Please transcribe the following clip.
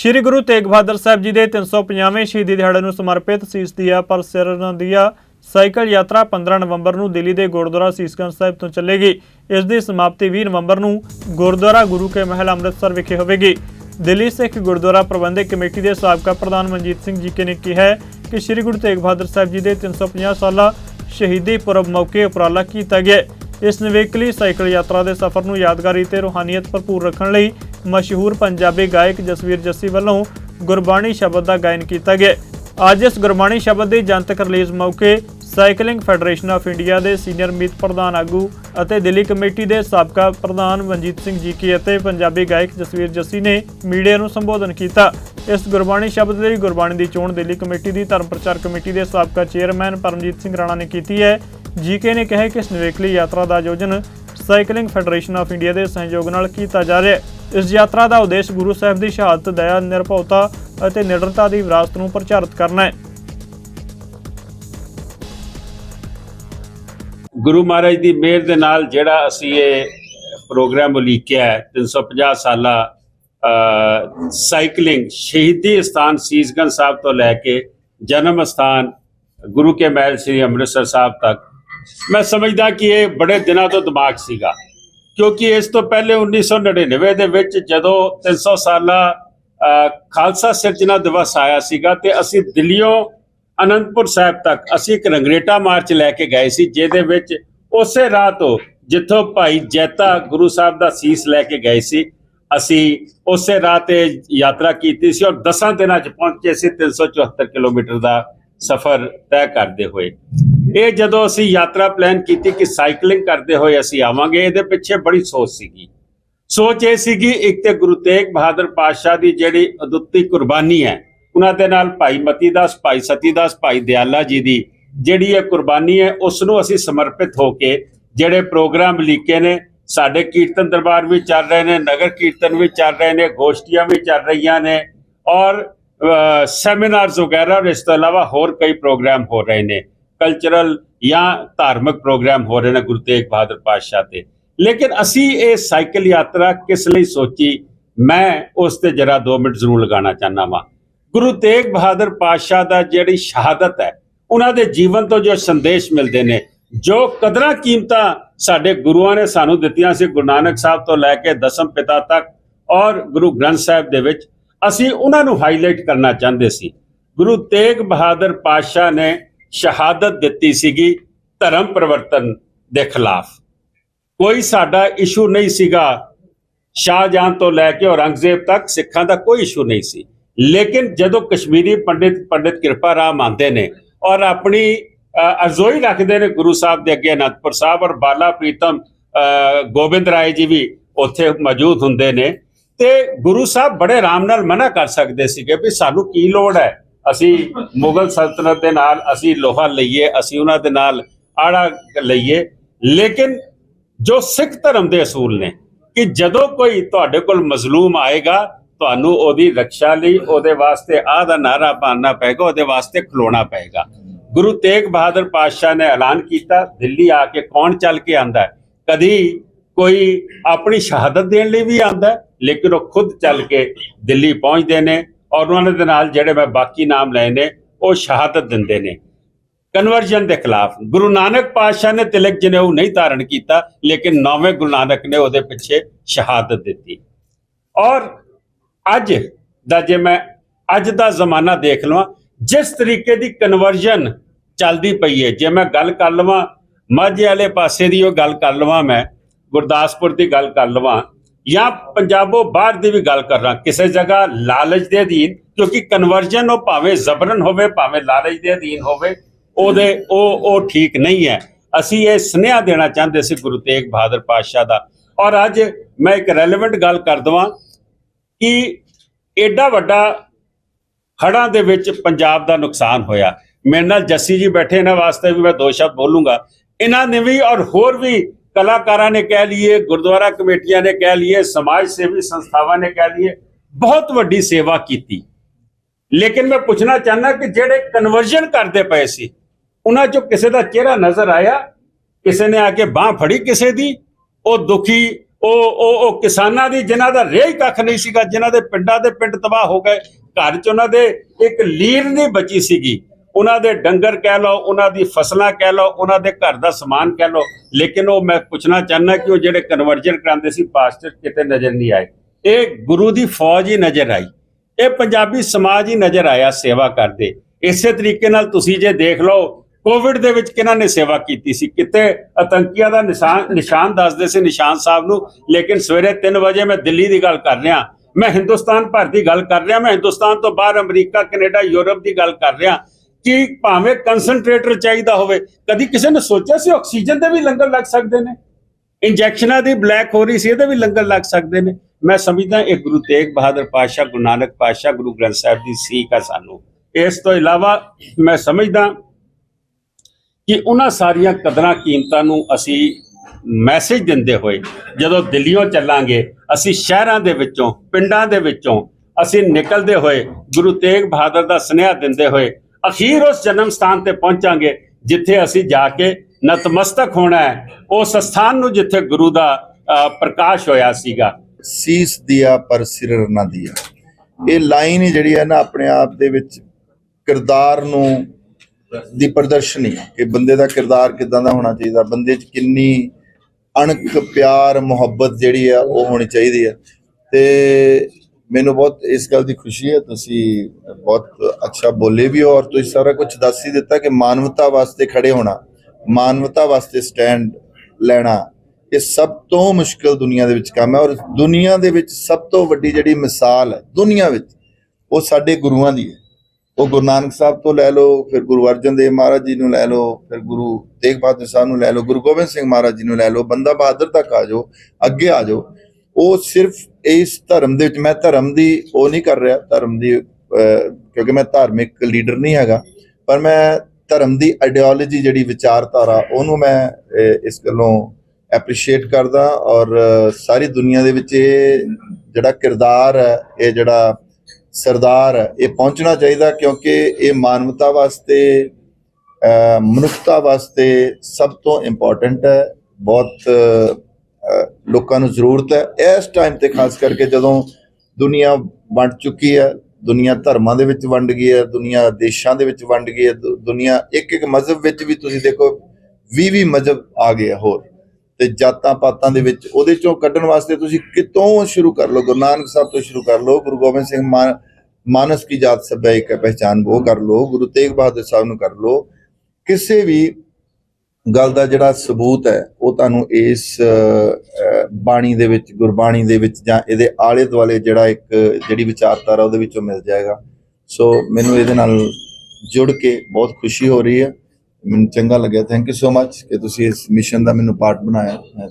ਸ਼੍ਰੀ ਗੁਰੂ ਤੇਗ ਬਹਾਦਰ ਸਾਹਿਬ ਜੀ ਦੇ 350ਵੇਂ ਸ਼ਹੀਦੀ ਦਿਹਾੜੇ ਨੂੰ ਸਮਰਪਿਤ ਸੀਸ ਦੀਆ ਪਰ ਸਿਰਨੰਦੀਆ ਸਾਈਕਲ ਯਾਤਰਾ 15 ਨਵੰਬਰ ਨੂੰ ਦਿੱਲੀ ਦੇ ਗੁਰਦੁਆਰਾ ਸੀਸਗੰਜ ਸਾਹਿਬ ਤੋਂ ਚੱਲੇਗੀ। ਇਸ ਦੀ ਸਮਾਪਤੀ 20 ਨਵੰਬਰ ਨੂੰ ਗੁਰਦੁਆਰਾ ਗੁਰੂ ਕੇ ਮਹਿਲ ਅੰਮ੍ਰਿਤਸਰ ਵਿਖੇ ਹੋਵੇਗੀ। ਦਿੱਲੀ ਸਿੱਖ ਗੁਰਦੁਆਰਾ ਪ੍ਰਬੰਧਕ ਕਮੇਟੀ ਦੇ ਸਾਬਕਾ ਪ੍ਰਧਾਨ ਮਨਜੀਤ ਸਿੰਘ ਜੀ ਨੇ ਕਿਹਾ ਹੈ ਕਿ ਸ਼੍ਰੀ ਗੁਰੂ ਤੇਗ ਬਹਾਦਰ ਸਾਹਿਬ ਜੀ ਦੇ 350 ਸਾਲਾ ਸ਼ਹੀਦੀ ਪੁਰਬ ਮੌਕੇ ਉਪਰਾਲਾ ਕੀਤਾ ਗਿਆ। ਇਸ ਨਿਵੇਕਲੀ ਸਾਈਕਲ ਯਾਤਰਾ ਦੇ ਸਫ਼ਰ ਨੂੰ ਯਾਦਗਾਰੀ ਤੇ ਰੂਹਾਨੀਅਤ ਭਰਪੂਰ ਰੱਖਣ ਲਈ ਮਸ਼ਹੂਰ ਪੰਜਾਬੀ ਗਾਇਕ ਜਸਵੀਰ ਜੱਸੀ ਵੱਲੋਂ ਗੁਰਬਾਣੀ ਸ਼ਬਦ ਦਾ ਗਾਇਨ ਕੀਤਾ ਗਿਆ। ਅੱਜ ਇਸ ਗੁਰਬਾਣੀ ਸ਼ਬਦ ਦੀ ਜਨਤਕ ਰਿਲੀਜ਼ ਮੌਕੇ ਸਾਈਕਲਿੰਗ ਫੈਡਰੇਸ਼ਨ ਆਫ ਇੰਡੀਆ ਦੇ ਸੀਨੀਅਰ ਮੀਤ ਪ੍ਰਧਾਨ ਆਗੂ ਅਤੇ ਦਿੱਲੀ ਕਮੇਟੀ ਦੇ ਸਾਬਕਾ ਪ੍ਰਧਾਨ ਮਨਜੀਤ ਸਿੰਘ ਜੀਕੇ ਅਤੇ ਪੰਜਾਬੀ ਗਾਇਕ ਜਸਵੀਰ ਜੱਸੀ ਨੇ ਮੀਡੀਆ ਨੂੰ ਸੰਬੋਧਨ ਕੀਤਾ। ਇਸ ਗੁਰਬਾਣੀ ਸ਼ਬਦ ਲਈ ਗੁਰਬਾਣੀ ਦੀ ਚੋਣ ਦਿੱਲੀ ਕਮੇਟੀ ਦੀ ਧਰਮ ਪ੍ਰਚਾਰ ਕਮੇਟੀ ਦੇ ਸਾਬਕਾ ਚੇਅਰਮੈਨ ਪਰਮਜੀਤ ਸਿੰਘ ਰਾਣਾ ਨੇ ਕੀਤੀ ਹੈ। ਜੀਕੇ ਨੇ ਕਿਹਾ ਕਿ ਇਸ ਨਿਵੇਕਲੀ ਯਾਤਰਾ ਦਾ ਆਯੋਜਨ ਸਾਈਕਲਿੰਗ ਫੈਡਰੇਸ਼ਨ ਆਫ ਇੰਡੀਆ ਦੇ ਸਹਿਯੋਗ ਨਾਲ ਕੀਤਾ ਜਾ ਰਿਹਾ ਹੈ। ਇਸ ਯਾਤਰਾ ਦਾ ਉਦੇਸ਼ ਗੁਰੂ ਸਾਹਿਬ ਦੀ ਸ਼ਹਾਦਤ ਦਇਆ ਨਿਰਭਉਤਾ ਅਤੇ ਨਿਡਰਤਾ ਦੀ ਵਿਰਾਸਤ ਨੂੰ ਪ੍ਰਚਾਰਿਤ ਕਰਨਾ ਹੈ। ਗੁਰੂ ਮਹਾਰਾਜ ਦੀ ਮਿਹਰ ਦੇ ਨਾਲ ਜਿਹੜਾ ਅਸੀਂ ਇਹ ਪ੍ਰੋਗਰਾਮ ਉਲੀਕਿਆ ਹੈ 350 ਸਾਲਾ ਅ, ਸਾਈਕਲਿੰਗ ਸ਼ਹੀਦੀ ਸਥਾਨ ਸੀਸਗੰਜ ਸਾਹਿਬ ਤੋਂ ਲੈ ਕੇ ਜਨਮ ਸਥਾਨ ਗੁਰੂ ਕੇ ਮਹਿਲ ਸ੍ਰੀ ਅੰਮ੍ਰਿਤਸਰ ਸਾਹਿਬ ਤੱਕ। ਮੈਂ ਸਮਝਦਾ ਕਿ ਇਹ ਬੜੇ ਦਿਨਾਂ ਤੋਂ ਦਿਮਾਗ ਸੀਗਾ। ਕਿਉਂਕਿ ਇਸ ਤੋਂ ਪਹਿਲੇ 1999 ਦੇ ਵਿੱਚ ਜਦੋਂ 300 ਸਾਲਾ ਅ, ਖਾਲਸਾ ਸਿਰਜਣਾ ਦਿਵਸ ਆਇਆ ਸੀਗਾ ਤੇ ਅਸੀਂ ਦਿੱਲੀੋਂ ਅਨੰਦਪੁਰ ਸਾਹਿਬ ਤੱਕ ਅਸੀਂ ਇੱਕ ਰੰਗਰੇਟਾ ਮਾਰਚ ਲੈ ਕੇ ਗਏ ਸੀ ਜਿਹਦੇ ਵਿੱਚ ਉਸੇ ਰਾਹ ਤੋਂ ਜਿੱਥੋਂ ਭਾਈ ਜੈਤਾ ਗੁਰੂ ਸਾਹਿਬ ਦਾ ਸੀਸ ਲੈ ਕੇ ਗਏ ਸੀ ਅਸੀਂ ਉਸੇ ਰਾਹ ਤੇ ਯਾਤਰਾ ਕੀਤੀ ਸੀ ਔਰ 10 ਦਿਨਾਂ ਚ ਪਹੁੰਚੇ ਸੀ 374 ਕਿਲੋਮੀਟਰ ਦਾ ਸਫ਼ਰ ਤੈਅ ਕਰਦੇ ਹੋਏ। ਇਹ ਜਦੋਂ ਅਸੀਂ ਯਾਤਰਾ ਪਲਾਨ ਕੀਤੀ ਕਿ ਸਾਈਕਲਿੰਗ ਕਰਦੇ ਹੋਏ ਅਸੀਂ ਆਵਾਂਗੇ, ਇਹਦੇ ਪਿੱਛੇ ਬੜੀ ਸੋਚ ਸੀਗੀ। ਸੋਚ ਇਹ ਸੀਗੀ, ਇੱਕ ਤੇ ਗੁਰੂ ਤੇਗ ਬਹਾਦਰ ਪਾਤਸ਼ਾਹ ਦੀ ਜਿਹੜੀ ਅਦੁੱਤੀ ਕੁਰਬਾਨੀ ਹੈ, ਉਹਨਾਂ ਦੇ ਨਾਲ ਭਾਈ ਮਤੀ ਦਾਸ ਭਾਈ ਸਤੀ ਦਾਸ ਭਾਈ ਦਿਆਲਾ ਜੀ ਦੀ ਜਿਹੜੀ ਇਹ ਕੁਰਬਾਨੀ ਹੈ ਉਸ ਨੂੰ ਅਸੀਂ ਸਮਰਪਿਤ ਹੋ ਕੇ ਜਿਹੜੇ ਪ੍ਰੋਗਰਾਮ ਲਿਖੇ ਨੇ, ਸਾਡੇ ਕੀਰਤਨ ਦਰਬਾਰ ਵੀ ਚੱਲ ਰਹੇ ਨੇ, ਨਗਰ ਕੀਰਤਨ ਵੀ ਚੱਲ ਰਹੇ ਨੇ, ਗੋਸ਼ਟੀਆਂ ਵੀ ਚੱਲ ਰਹੀਆਂ ਨੇ ਔਰ ਸੈਮੀਨਾਰਸ ਵਗੈਰਾ ਔਰ ਇਸ ਤੋਂ ਇਲਾਵਾ ਹੋਰ ਕਈ ਪ੍ਰੋਗਰਾਮ ਹੋ ਰਹੇ ਨੇ। ਕਲਚਰਲ ਜਾਂ ਧਾਰਮਿਕ ਪ੍ਰੋਗਰਾਮ ਹੋ ਰਹੇ ਨੇ ਗੁਰੂ ਤੇਗ ਬਹਾਦਰ ਪਾਤਸ਼ਾਹ ਤੇ। ਲੇਕਿਨ ਅਸੀਂ ਇਹ ਸਾਈਕਲ ਯਾਤਰਾ ਕਿਸ ਲਈ ਸੋਚੀ? ਮੈਂ ਉਸ ਤੇ ਜਰਾ 2 ਮਿੰਟ ਜ਼ਰੂਰ ਲਗਾਉਣਾ ਚਾਹਨਾ ਵਾਂ। ਗੁਰੂ ਤੇਗ ਬਹਾਦਰ ਪਾਤਸ਼ਾਹ ਦਾ ਜਿਹੜੀ ਸ਼ਹਾਦਤ ਹੈ, ਉਹਨਾਂ ਦੇ ਜੀਵਨ ਤੋਂ ਜੋ ਸੰਦੇਸ਼ ਮਿਲਦੇ ਨੇ, ਜੋ ਕਦਰਾਂ ਕੀਮਤਾਂ ਸਾਡੇ ਗੁਰੂਆਂ ਨੇ ਸਾਨੂੰ ਦਿੱਤੀਆਂ ਸੀ, ਗੁਰੂ ਨਾਨਕ ਸਾਹਿਬ ਤੋਂ ਲੈ ਕੇ ਦਸਮ ਪਿਤਾ ਤੱਕ ਔਰ ਗੁਰੂ ਗ੍ਰੰਥ ਸਾਹਿਬ ਦੇ ਵਿੱਚ, ਅਸੀਂ ਉਹਨਾਂ ਨੂੰ ਹਾਈਲਾਈਟ ਕਰਨਾ ਚਾਹੁੰਦੇ ਸੀ। ਗੁਰੂ ਤੇਗ ਬਹਾਦਰ ਪਾਤਸ਼ਾਹ ਨੇ ਸ਼ਹਾਦਤ ਦਿੱਤੀ ਸੀਗੀ ਧਰਮ ਪਰਿਵਰਤਨ ਦੇ ਖਿਲਾਫ। ਕੋਈ ਸਾਡਾ ਇਸ਼ੂ ਨਹੀਂ ਸੀਗਾ। ਸ਼ਾਹਜਹਾਨ ਤੋਂ ਲੈ ਕੇ ਔਰੰਗਜ਼ੇਬ ਤੱਕ ਸਿੱਖਾਂ ਦਾ ਕੋਈ ਇਸ਼ੂ ਨਹੀਂ ਸੀ। ਲੇਕਿਨ ਜਦੋਂ ਕਸ਼ਮੀਰੀ ਪੰਡਿਤ ਪੰਡਿਤ ਕਿਰਪਾ ਰਾਮ ਆਉਂਦੇ ਨੇ ਔਰ ਆਪਣੀ ਅ, ਅਰਜ਼ੋਈ ਰੱਖਦੇ ਨੇ ਗੁਰੂ ਸਾਹਿਬ ਦੇ ਅੱਗੇ ਅਨੰਦਪੁਰ ਸਾਹਿਬ ਔਰ ਬਾਲਾ ਪ੍ਰੀਤਮ ਅ, ਗੋਬਿੰਦ ਰਾਏ ਜੀ ਵੀ ਉੱਥੇ ਮੌਜੂਦ ਹੁੰਦੇ ਨੇ ਤੇ ਗੁਰੂ ਸਾਹਿਬ ਬੜੇ ਆਰਾਮ ਨਾਲ ਮਨਾ ਕਰ ਸਕਦੇ ਸੀਗੇ ਵੀ ਸਾਨੂੰ ਕੀ ਲੋੜ ਹੈ? ਅਸੀਂ ਮੁਗਲ ਸਲਤਨਤ ਦੇ ਨਾਲ ਅਸੀਂ ਲੋਹਾ ਲਈਏ, ਅਸੀਂ ਉਹਨਾਂ ਦੇ ਨਾਲ ਆੜਾ ਲਈਏ। ਲੇਕਿਨ ਜੋ ਸਿੱਖ ਧਰਮ ਦੇ ਅਸੂਲ ਨੇ ਕਿ ਜਦੋਂ ਕੋਈ ਤੁਹਾਡੇ ਕੋਲ ਮਜ਼ਲੂਮ ਆਏਗਾ, ਤੁਹਾਨੂੰ ਉਹਦੀ ਰੱਖਿਆ ਲਈ ਉਹਦੇ ਵਾਸਤੇ ਆਹ ਦਾ ਨਾਰਾ ਪਾਣਾ ਪਏਗਾ, ਉਹਦੇ ਵਾਸਤੇ ਖਲੋਣਾ ਪਏਗਾ। ਗੁਰੂ ਤੇਗ ਬਹਾਦਰ ਪਾਤਸ਼ਾਹ ਨੇ ਐਲਾਨ ਕੀਤਾ, ਦਿੱਲੀ ਆ ਕੇ ਕੌਣ ਚੱਲ ਕੇ ਆਂਦਾ? ਕਦੀ ਕੋਈ ਆਪਣੀ ਸ਼ਹਾਦਤ ਦੇਣ ਲਈ ਵੀ ਆਂਦਾ, ਲੇਕਿਨ ਉਹ ਖੁਦ ਚੱਲ ਕੇ ਦਿੱਲੀ ਪਹੁੰਚਦੇ ਨੇ। ਔਰ ਉਹਨਾਂ ਦੇ ਨਾਲ ਜਿਹੜੇ ਮੈਂ ਬਾਕੀ ਨਾਮ ਲਏ ਨੇ, ਉਹ ਸ਼ਹਾਦਤ ਦਿੰਦੇ ਨੇ। ਕਨਵਰਜਨ ਦੇ ਖਿਲਾਫ ਗੁਰੂ ਨਾਨਕ ਪਾਤਸ਼ਾਹ ਨੇ ਤਿਲਕ ਜਨੇਊ ਨਹੀਂ ਧਾਰਨ ਕੀਤਾ, ਲੇਕਿਨ ਨੌਵੇਂ ਗੁਰੂ ਨਾਨਕ ਨੇ ਉਹਦੇ ਪਿੱਛੇ ਸ਼ਹਾਦਤ ਦਿੱਤੀ। ਔਰ ਅੱਜ ਦਾ ਜੇ ਮੈਂ, ਅੱਜ ਦਾ ਜ਼ਮਾਨਾ ਦੇਖ ਲਵਾਂ, ਜਿਸ ਤਰੀਕੇ ਦੀ ਕਨਵਰਜਨ ਚੱਲਦੀ ਪਈ ਹੈ, ਜੇ ਮੈਂ ਗੱਲ ਕਰ ਲਵਾਂ, ਮਾਝੇ ਵਾਲੇ ਪਾਸੇ ਦੀ ਉਹ ਗੱਲ ਕਰ ਲਵਾਂ ਮੈਂ, ਗੁਰਦਾਸਪੁਰ ਦੀ ਗੱਲ ਕਰ ਲਵਾਂ ਜਾਂ ਪੰਜਾਬੋਂ ਬਾਹਰ ਦੀ ਵੀ ਗੱਲ ਕਰ ਕਿਸੇ ਜਗ੍ਹਾ ਲਾਲਚ ਦੇ ਅਧੀਨ, ਕਿਉਂਕਿ ਕਨਵਰਜਨ ਉਹ ਭਾਵੇਂ ਜ਼ਬਰਨ ਹੋਵੇ, ਭਾਵੇਂ ਲਾਲਚ ਦੇ ਅਧੀਨ ਹੋਵੇ, ਉਹਦੇ ਉਹ ਉਹ ਠੀਕ ਨਹੀਂ ਹੈ। ਅਸੀਂ ਇਹ ਸੁਨੇਹਾ ਦੇਣਾ ਚਾਹੁੰਦੇ ਸੀ ਗੁਰੂ ਤੇਗ ਬਹਾਦਰ ਪਾਤਸ਼ਾਹ ਦਾ। ਔਰ ਅੱਜ ਮੈਂ ਇੱਕ ਰੈਲੇਵੈਂਟ ਗੱਲ ਕਰ ਦਵਾਂ ਕਿ ਐਡਾ ਵੱਡਾ ਹੜ੍ਹਾਂ ਦੇ ਵਿੱਚ ਪੰਜਾਬ ਦਾ ਨੁਕਸਾਨ ਹੋਇਆ। ਮੇਰੇ ਨਾਲ ਜੱਸੀ ਜੀ ਬੈਠੇ ਇਹਨਾਂ ਵਾਸਤੇ ਵੀ ਮੈਂ ਦੋ ਸ਼ਬਦ ਬੋਲੂੰਗਾ। ਇਹਨਾਂ ਨੇ ਵੀ ਔਰ ਹੋਰ ਵੀ ਕਲਾਕਾਰਾਂ ਨੇ ਕਹਿ ਲਈਏ, ਗੁਰਦੁਆਰਾ ਕਮੇਟੀਆਂ ਨੇ ਕਹਿ ਲਈਏ, ਸਮਾਜ ਸੇਵੀ ਸੰਸਥਾਵਾਂ ਨੇ ਕਹਿ ਲਈਏ, ਬਹੁਤ ਵੱਡੀ ਸੇਵਾ ਕੀਤੀ। ਲੇਕਿਨ ਮੈਂ ਪੁੱਛਣਾ ਚਾਹੁੰਦਾ ਕਿ ਜਿਹੜੇ ਕਨਵਰਜਨ ਕਰਦੇ ਪਏ ਸੀ, ਉਹਨਾਂ ਚੋਂ ਕਿਸੇ ਦਾ ਚਿਹਰਾ ਨਜ਼ਰ ਆਇਆ? ਕਿਸੇ ਨੇ ਆ ਕੇ ਬਾਹ ਫੜੀ ਕਿਸੇ ਦੀ? ਉਹ ਦੁਖੀ, ਉਹ ਉਹ ਉਹ ਕਿਸਾਨਾਂ ਦੀ, ਜਿਨ੍ਹਾਂ ਦਾ ਰੇਹ ਕੱਖ ਨਹੀਂ ਸੀਗਾ, ਜਿਨ੍ਹਾਂ ਦੇ ਪਿੰਡਾਂ ਦੇ ਪਿੰਡ ਤਬਾਹ ਹੋ ਗਏ, ਘਰ 'ਚ ਉਹਨਾਂ ਦੇ ਇੱਕ ਲੀਰ ਨਹੀਂ ਬਚੀ ਸੀਗੀ। ਉਹਨਾਂ ਦੇ ਡੰਗਰ ਕਹਿ ਲਓ, ਉਹਨਾਂ ਦੀ ਫਸਲਾਂ ਕਹਿ ਲਓ, ਉਹਨਾਂ ਦੇ ਘਰ ਦਾ ਸਮਾਨ ਕਹਿ ਲਓ, ਲੇਕਿਨ ਉਹ ਮੈਂ ਪੁੱਛਣਾ ਚਾਹੁੰਦਾ ਕਿ ਉਹ ਜਿਹੜੇ ਕਨਵਰਜਨ ਕਰਾਉਂਦੇ ਸੀ ਪਾਸਟਰ ਕਿਤੇ ਨਜ਼ਰ ਨਹੀਂ ਆਏ। ਇਹ ਗੁਰੂ ਦੀ ਫੌਜ ਹੀ ਨਜ਼ਰ ਆਈ। ਇਹ ਪੰਜਾਬੀ ਸਮਾਜ ਹੀ ਨਜ਼ਰ ਆਇਆ ਸੇਵਾ ਕਰਦੇ। ਇਸੇ ਤਰੀਕੇ ਨਾਲ ਤੁਸੀਂ ਜੇ ਦੇਖ ਲਓ ਕੋਵਿਡ ਦੇ ਵਿੱਚ ਕਿਹਨਾਂ ਨੇ ਸੇਵਾ ਕੀਤੀ ਸੀ? ਕਿਤੇ ਆਤੰਕੀਆਂ ਦਾ ਨਿਸ਼ਾਨ ਨਿਸ਼ਾਨ ਦੱਸਦੇ ਸੀ ਨਿਸ਼ਾਨ ਸਾਹਿਬ ਨੂੰ, ਲੇਕਿਨ ਸਵੇਰੇ 3 ਵਜੇ ਮੈਂ ਦਿੱਲੀ ਦੀ ਗੱਲ ਕਰ ਰਿਹਾ। ਮੈਂ ਹਿੰਦੁਸਤਾਨ ਭਰ ਦੀ ਗੱਲ ਕਰ ਰਿਹਾ। ਮੈਂ ਹਿੰਦੁਸਤਾਨ ਤੋਂ ਬਾਹਰ ਅਮਰੀਕਾ, ਕੈਨੇਡਾ, ਯੂਰਪ ਦੀ ਗੱਲ ਕਰ ਰਿਹਾ। ਕਿ ਭਾਵੇਂ ਕਨਸੈਂਟਰੇਟਰ ਚਾਹੀਦਾ ਹੋਵੇ, ਕਦੀ ਕਿਸੇ ਨੇ ਸੋਚਿਆ ਸੀ ਆਕਸੀਜਨ ਦੇ ਵੀ ਲੰਗਰ ਲੱਗ ਸਕਦੇ ਨੇ? ਇੰਜੈਕਸ਼ਨਾਂ ਦੀ ਬਲੈਕ ਹੋ ਰਹੀ ਸੀ, ਇਹਦੇ ਵੀ ਲੰਗਰ ਲੱਗ ਸਕਦੇ ਨੇ? ਮੈਂ ਸਮਝਦਾ ਇਹ ਗੁਰੂ ਤੇਗ ਬਹਾਦਰ ਪਾਤਸ਼ਾਹ, ਗੁਰੂ ਨਾਨਕ ਪਾਤਸ਼ਾਹ, ਗੁਰੂ ਗ੍ਰੰਥ ਸਾਹਿਬ ਦੀ ਸੀਖ ਆ ਸਾਨੂੰ। ਇਸ ਤੋਂ ਇਲਾਵਾ ਮੈਂ ਸਮਝਦਾ ਕਿ ਉਹਨਾਂ ਸਾਰੀਆਂ ਕਦਰਾਂ ਕੀਮਤਾਂ ਨੂੰ ਅਸੀਂ ਮੈਸੇਜ ਦਿੰਦੇ ਹੋਏ, ਜਦੋਂ ਦਿੱਲੀੋਂ ਚੱਲਾਂਗੇ, ਅਸੀਂ ਸ਼ਹਿਰਾਂ ਦੇ ਵਿੱਚੋਂ, ਪਿੰਡਾਂ ਦੇ ਵਿੱਚੋਂ ਅਸੀਂ ਨਿਕਲਦੇ ਹੋਏ, ਗੁਰੂ ਤੇਗ ਬਹਾਦਰ ਦਾ ਸੁਨੇਹਾ ਦਿੰਦੇ ਹੋਏ ਅਖੀਰ ਉਸ ਜਨਮ ਸਥਾਨ ਤੇ ਪਹੁੰਚਾਂਗੇ, ਜਿੱਥੇ ਅਸੀਂ ਜਾ ਕੇ ਨਤਮਸਤਕ ਹੋਣਾ ਹੈ। ਉਸ ਸਥਾਨ ਨੂੰ ਜਿੱਥੇ ਗੁਰੂ ਦਾ ਪ੍ਰਕਾਸ਼ ਹੋਇਆ ਸੀਗਾ। ਸੀਸ ਦਿਆ ਪਰ ਸਿਰ ਨਾ ਦਿਆ। ਇਹ ਲਾਈਨ ਹੀ ਜਿਹੜੀ ਹੈ ਨਾ, ਆਪਣੇ ਆਪ ਦੇ ਵਿੱਚ ਕਿਰਦਾਰ ਨੂੰ ਦੀ ਪ੍ਰਦਰਸ਼ਨੀ ਕਿ ਬੰਦੇ ਦਾ ਕਿਰਦਾਰ ਕਿਦਾਂ ਦਾ ਹੋਣਾ ਚਾਹੀਦਾ, ਬੰਦੇ 'ਚ ਕਿੰਨੀ ਅਣਖ, ਪਿਆਰ, ਮੁਹੱਬਤ ਜਿਹੜੀ ਆ, ਉਹ ਹੋਣੀ ਚਾਹੀਦੀ ਹੈ। ਤੇ ਮੈਨੂੰ ਬਹੁਤ ਇਸ ਗੱਲ ਦੀ ਖੁਸ਼ੀ ਹੈ, ਤੁਸੀਂ ਬਹੁਤ ਅੱਛਾ ਬੋਲੇ ਵੀ ਹੋ ਔਰ ਤੁਸੀਂ ਸਾਰਾ ਕੁਝ ਦੱਸ ਹੀ ਦਿੱਤਾ ਕਿ ਮਾਨਵਤਾ ਵਾਸਤੇ ਖੜੇ ਹੋਣਾ, ਮਾਨਵਤਾ ਵਾਸਤੇ ਸਟੈਂਡ ਲੈਣਾ, ਇਹ ਸਭ ਤੋਂ ਮੁਸ਼ਕਲ ਦੁਨੀਆ ਦੇ ਵਿੱਚ ਕੰਮ ਹੈ ਔਰ ਦੁਨੀਆ ਦੇ ਵਿੱਚ ਸਭ ਤੋਂ ਵੱਡੀ ਜਿਹੜੀ ਮਿਸਾਲ ਹੈ, ਦੁਨੀਆ ਵਿੱਚ, ਉਹ ਸਾਡੇ ਗੁਰੂਆਂ ਦੀ ਹੈ। ਉਹ ਗੁਰੂ ਨਾਨਕ ਸਾਹਿਬ ਤੋਂ ਲੈ ਲਓ, ਫਿਰ ਗੁਰੂ ਅਰਜਨ ਦੇਵ ਮਹਾਰਾਜ ਜੀ ਨੂੰ ਲੈ ਲਓ, ਫਿਰ ਗੁਰੂ ਤੇਗ ਬਹਾਦਰ ਸਾਹਿਬ ਨੂੰ ਲੈ ਲਓ, ਗੁਰੂ ਗੋਬਿੰਦ ਸਿੰਘ ਮਹਾਰਾਜ ਜੀ ਨੂੰ ਲੈ ਲਓ, ਬੰਦਾ ਬਹਾਦਰ ਤੱਕ ਆ ਜਾਓ, ਅੱਗੇ ਆ ਜਾਓ, ਉਹ ਸਿਰਫ ਇਸ ਧਰਮ ਦੇ ਵਿੱਚ ਮੈਂ ਧਰਮ ਦੀ ਉਹ ਨਹੀਂ ਕਰ ਰਿਹਾ, ਧਰਮ ਦੀ ਕਿਉਂਕਿ ਮੈਂ ਧਾਰਮਿਕ ਲੀਡਰ ਨਹੀਂ ਹੈਗਾ, ਪਰ ਮੈਂ ਧਰਮ ਦੀ ਆਈਡੀਓਲੋਜੀ ਜਿਹੜੀ ਵਿਚਾਰਧਾਰਾ ਉਹਨੂੰ ਮੈਂ ਇਸ ਗੱਲੋਂ ਐਪਰੀਸ਼ੀਏਟ ਕਰਦਾ ਔਰ ਸਾਰੀ ਦੁਨੀਆ ਦੇ ਵਿੱਚ ਇਹ ਜਿਹੜਾ ਕਿਰਦਾਰ ਹੈ, ਇਹ ਜਿਹੜਾ ਸਰਦਾਰ ਹੈ, ਇਹ ਪਹੁੰਚਣਾ ਚਾਹੀਦਾ ਕਿਉਂਕਿ ਇਹ ਮਾਨਵਤਾ ਵਾਸਤੇ ਮਨੁੱਖਤਾ ਵਾਸਤੇ ਸਭ ਤੋਂ ਇੰਪੋਰਟੈਂਟ ਹੈ, ਬਹੁਤ ਲੋਕਾਂ ਨੂੰ ਜ਼ਰੂਰਤ ਹੈ। ਇਸ ਟਾਈਮ ਤੇ ਖਾਸ ਕਰਕੇ ਜਦੋਂ ਦੁਨੀਆ ਵੰਡ ਚੁੱਕੀ ਹੈ, ਦੁਨੀਆ ਧਰਮਾਂ ਦੇ ਵਿੱਚ ਵੰਡ ਗਈ ਹੈ, ਦੁਨੀਆ ਦੇਸ਼ਾਂ ਦੇ ਵਿੱਚ ਵੰਡ ਗਈ ਹੈ ਦੁਨੀਆ ਇੱਕ ਇੱਕ ਮਜ਼ਹਬ ਵਿੱਚ ਵੀ ਤੁਸੀਂ ਦੇਖੋ 20 20 ਮਜ਼ਹਬ ਆ ਗਏ ਹੋਰ। ਤੇ ਜਾਤਾਂ ਪਾਤਾਂ ਦੇ ਵਿੱਚ ਉਹਦੇ ਚੋਂ ਕੱਢਣ ਵਾਸਤੇ ਤੁਸੀਂ ਕਿਤੋਂ ਸ਼ੁਰੂ ਕਰ ਲਓ? ਗੁਰੂ ਨਾਨਕ ਸਾਹਿਬ ਤੋਂ ਸ਼ੁਰੂ ਕਰ ਲਓ। ਗੁਰੂ ਗੋਬਿੰਦ ਸਿੰਘ ਮਾ- ਮਾਨਸ ਕੀ ਜਾਤ ਸਭਿਆ ਇੱਕ ਹੈ ਪਹਿਚਾਨ, ਉਹ ਕਰ ਲਓ। ਗੁਰੂ ਤੇਗ ਬਹਾਦਰ ਸਾਹਿਬ ਨੂੰ ਕਰ ਲਓ। ਕਿਸੇ ਵੀ ਗੱਲ ਦਾ ਜਿਹੜਾ ਸਬੂਤ ਹੈ, ਉਹ ਤੁਹਾਨੂੰ ਇਸ ਬਾਣੀ ਦੇ ਵਿੱਚ, ਗੁਰਬਾਣੀ ਦੇ ਵਿੱਚ ਜਾਂ ਇਹਦੇ ਆਲੇ ਦੁਆਲੇ ਜਿਹੜਾ ਇੱਕ, ਜਿਹੜੀ ਵਿਚਾਰਧਾਰਾ ਉਹਦੇ ਵਿੱਚੋਂ ਮਿਲ ਜਾਏਗਾ। ਸੋ ਮੈਨੂੰ ਇਹਦੇ ਨਾਲ ਜੁੜ ਕੇ ਬਹੁਤ ਖੁਸ਼ੀ ਹੋ ਰਹੀ ਹੈ। ਮੈਨੂੰ ਚੰਗਾ ਲੱਗਿਆ। ਥੈਂਕ ਯੂ ਸੋ ਮੱਚ ਕਿ ਤੁਸੀਂ ਇਸ ਮਿਸ਼ਨ ਦਾ ਮੈਨੂੰ ਪਾਰਟ ਬਣਾਇਆ।